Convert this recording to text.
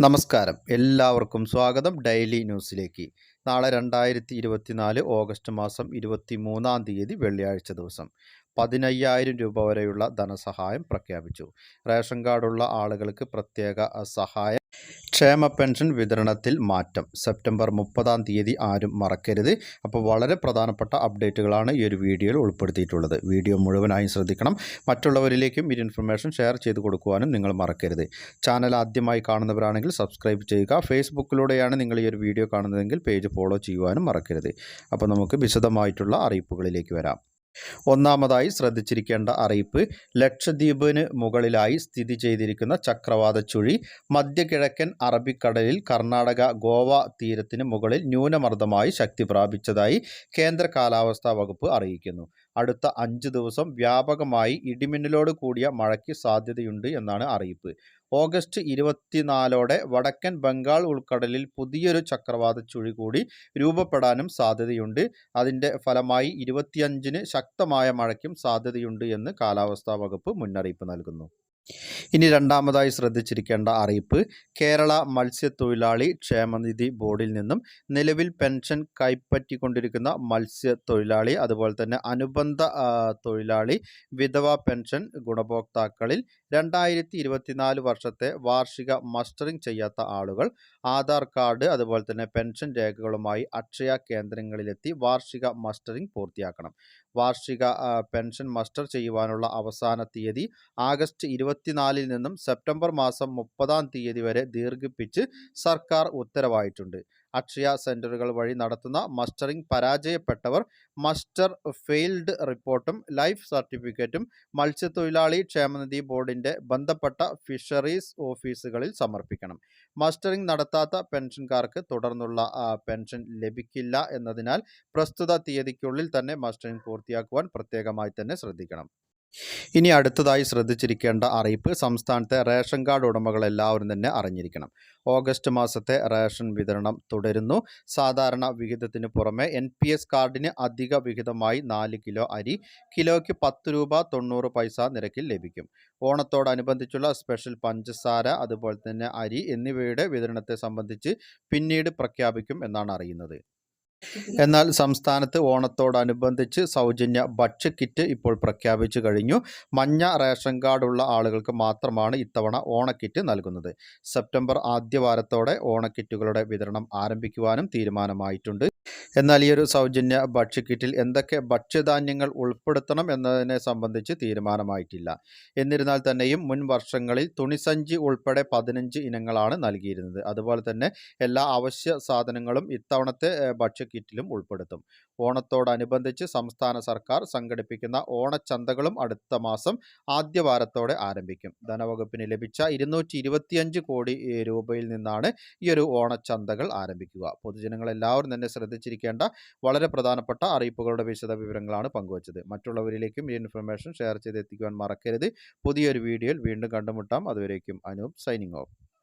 നമസ്കാരം. എല്ലാവർക്കും സ്വാഗതം ഡെയിലി ന്യൂസിലേക്ക്. നാളെ രണ്ടായിരത്തി ഇരുപത്തിനാല് ഓഗസ്റ്റ് മാസം ഇരുപത്തി മൂന്നാം തീയതി വെള്ളിയാഴ്ച ദിവസം. പതിനയ്യായിരം രൂപ വരെയുള്ള ധനസഹായം പ്രഖ്യാപിച്ചു. റേഷൻ കാർഡുള്ള ആളുകൾക്ക് പ്രത്യേക സഹായ ക്ഷേമ പെൻഷൻ വിതരണത്തിൽ മാറ്റം. സെപ്റ്റംബർ മുപ്പതാം തീയതി ആരും മറക്കരുത്. അപ്പോൾ വളരെ പ്രധാനപ്പെട്ട അപ്ഡേറ്റുകളാണ് ഈ ഒരു വീഡിയോയിൽ ഉൾപ്പെടുത്തിയിട്ടുള്ളത്. വീഡിയോ മുഴുവനായും ശ്രദ്ധിക്കണം. മറ്റുള്ളവരിലേക്കും ഈ ഇൻഫർമേഷൻ ഷെയർ ചെയ്ത് കൊടുക്കുവാനും നിങ്ങൾ മറക്കരുത്. ചാനൽ ആദ്യമായി കാണുന്നവരാണെങ്കിൽ സബ്സ്ക്രൈബ് ചെയ്യുക. ഫേസ്ബുക്കിലൂടെയാണ് നിങ്ങൾ ഈ ഒരു വീഡിയോ കാണുന്നതെങ്കിൽ പേജ് ഫോളോ ചെയ്യുവാനും മറക്കരുത്. അപ്പോൾ നമുക്ക് വിശദമായിട്ടുള്ള അറിയിപ്പുകളിലേക്ക് വരാം. ഒന്നാമതായി ശ്രദ്ധിച്ചിരിക്കേണ്ട അറിയിപ്പ് ലക്ഷദ്വീപിന് മുകളിലായി സ്ഥിതി ചെയ്തിരിക്കുന്ന ചക്രവാത ചുഴി മധ്യകിഴക്കൻ അറബിക്കടലിൽ കർണാടക ഗോവ തീരത്തിന് മുകളിൽ ന്യൂനമർദ്ദമായി ശക്തി പ്രാപിച്ചതായി കേന്ദ്ര കാലാവസ്ഥാ വകുപ്പ് അറിയിക്കുന്നു. അടുത്ത അഞ്ച് ദിവസം വ്യാപകമായി ഇടിമിന്നലോട് കൂടിയ മഴയ്ക്ക് സാധ്യതയുണ്ട് എന്നാണ് അറിയിപ്പ്. ഓഗസ്റ്റ് ഇരുപത്തിനാലോടെ വടക്കൻ ബംഗാൾ ഉൾക്കടലിൽ പുതിയൊരു ചക്രവാത ചുഴി കൂടി രൂപപ്പെടാനും സാധ്യതയുണ്ട്. അതിന്റെ ഫലമായി ഇരുപത്തിയഞ്ചിന് ശക്തമായ മഴയ്ക്കും സാധ്യതയുണ്ട് എന്ന് കാലാവസ്ഥാ വകുപ്പ് മുന്നറിയിപ്പ് നൽകുന്നു. ഇനി രണ്ടാമതായി ശ്രദ്ധിച്ചിരിക്കേണ്ട അറിയിപ്പ് കേരള മത്സ്യത്തൊഴിലാളി ക്ഷേമനിധി ബോർഡിൽ നിന്നും നിലവിൽ പെൻഷൻ കൈപ്പറ്റിക്കൊണ്ടിരിക്കുന്ന മത്സ്യത്തൊഴിലാളി അതുപോലെ തന്നെ അനുബന്ധ തൊഴിലാളി വിധവ പെൻഷൻ ഗുണഭോക്താക്കളിൽ രണ്ടായിരത്തി വർഷത്തെ വാർഷിക മസ്റ്ററിംഗ് ചെയ്യാത്ത ആളുകൾ ആധാർ കാർഡ് അതുപോലെ തന്നെ പെൻഷൻ രേഖകളുമായി അക്ഷയ കേന്ദ്രങ്ങളിലെത്തി വാർഷിക മസ്റ്ററിംഗ് പൂർത്തിയാക്കണം. വാർഷിക പെൻഷൻ മസ്റ്റർ ചെയ്യുവാനുള്ള അവസാന തീയതി ആഗസ്റ്റ് ഇരുപത്തിനാലിൽ നിന്നും സെപ്റ്റംബർ മാസം മുപ്പതാം തീയതി വരെ ദീർഘിപ്പിച്ച് സർക്കാർ ഉത്തരവായിട്ടുണ്ട്. അക്ഷയ സെന്ററുകൾ വഴി നടത്തുന്ന മസ്റ്ററിംഗ് പരാജയപ്പെട്ടവർ മസ്റ്റർ ഫെയിൽഡ് റിപ്പോർട്ടും ലൈഫ് സർട്ടിഫിക്കറ്റും മത്സ്യത്തൊഴിലാളി ക്ഷേമനിധി ബോർഡിന്റെ ബന്ധപ്പെട്ട ഫിഷറീസ് ഓഫീസുകളിൽ സമർപ്പിക്കണം. മസ്റ്ററിംഗ് നടത്താത്ത പെൻഷൻകാർക്ക് തുടർന്നുള്ള പെൻഷൻ ലഭിക്കില്ല എന്നതിനാൽ പ്രസ്തുത തീയതിക്കുള്ളിൽ തന്നെ മസ്റ്ററിംഗ് പൂർത്തിയാക്കുവാൻ പ്രത്യേകമായി തന്നെ ശ്രദ്ധിക്കണം. ഇനി അടുത്തതായി ശ്രദ്ധിച്ചിരിക്കേണ്ട അറിയിപ്പ് സംസ്ഥാനത്തെ റേഷൻ കാർഡ് ഉടമകൾ എല്ലാവരും തന്നെ അറിഞ്ഞിരിക്കണം. ഓഗസ്റ്റ് മാസത്തെ റേഷൻ വിതരണം തുടരുന്നു. സാധാരണ വിഹിതത്തിന് പുറമെ എൻ പി എസ് കാർഡിന് അധിക വിഹിതമായി നാല് കിലോ അരി കിലോയ്ക്ക് പത്ത് രൂപ തൊണ്ണൂറ് പൈസ നിരക്കിൽ ലഭിക്കും. ഓണത്തോടനുബന്ധിച്ചുള്ള സ്പെഷ്യൽ പഞ്ചസാര അതുപോലെ തന്നെ അരി എന്നിവയുടെ വിതരണത്തെ സംബന്ധിച്ച് പിന്നീട് പ്രഖ്യാപിക്കും എന്നാണ് അറിയുന്നത്. എന്നാൽ സംസ്ഥാനത്ത് ഓണത്തോടനുബന്ധിച്ച് സൗജന്യ ഭക്ഷ്യക്കിറ്റ് ഇപ്പോൾ പ്രഖ്യാപിച്ചു കഴിഞ്ഞു. മഞ്ഞ റേഷൻ കാർഡുള്ള ആളുകൾക്ക് മാത്രമാണ് ഇത്തവണ ഓണക്കിറ്റ് നൽകുന്നത്. സെപ്റ്റംബർ ആദ്യവാരത്തോടെ ഓണക്കിറ്റുകളുടെ വിതരണം ആരംഭിക്കുവാനും തീരുമാനമായിട്ടുണ്ട്. എന്നാൽ ഈ ഒരു സൗജന്യ ഭക്ഷ്യക്കിറ്റിൽ എന്തൊക്കെ ഭക്ഷ്യധാന്യങ്ങൾ ഉൾപ്പെടുത്തണം എന്നതിനെ സംബന്ധിച്ച് തീരുമാനമായിട്ടില്ല. എന്നിരുന്നാൽ തന്നെയും മുൻ വർഷങ്ങളിൽ തുണിസഞ്ചി ഉൾപ്പെടെ പതിനഞ്ച് ഇനങ്ങളാണ് നൽകിയിരുന്നത്. അതുപോലെ തന്നെ എല്ലാ അവശ്യ സാധനങ്ങളും ഇത്തവണത്തെ ഏഹ്, ഭക്ഷ്യക്കിറ്റിലും ഉൾപ്പെടുത്തും. ഓണത്തോടനുബന്ധിച്ച് സംസ്ഥാന സർക്കാർ സംഘടിപ്പിക്കുന്ന ഓണച്ചന്തകളും അടുത്ത മാസം ആദ്യവാരത്തോടെ ആരംഭിക്കും. ധനവകുപ്പിന് ലഭിച്ച ഇരുന്നൂറ്റി കോടി രൂപയിൽ നിന്നാണ് ഈ ഒരു ഓണച്ചന്തകൾ ആരംഭിക്കുക. പൊതുജനങ്ങൾ എല്ലാവരും തന്നെ ശ്രദ്ധിച്ചിരിക്കേണ്ട വളരെ പ്രധാനപ്പെട്ട അറിയിപ്പുകളുടെ വിശദ വിവരങ്ങളാണ് പങ്കുവച്ചത്. മറ്റുള്ളവരിലേക്കും ഈ ഇൻഫർമേഷൻ ഷെയർ ചെയ്ത് എത്തിക്കുവാൻ മറക്കരുത്. പുതിയൊരു വീഡിയോയിൽ വീണ്ടും കണ്ടുമുട്ടാം. അതുവരേക്കും അനൂപ് സൈനിങ് ഓഫ്.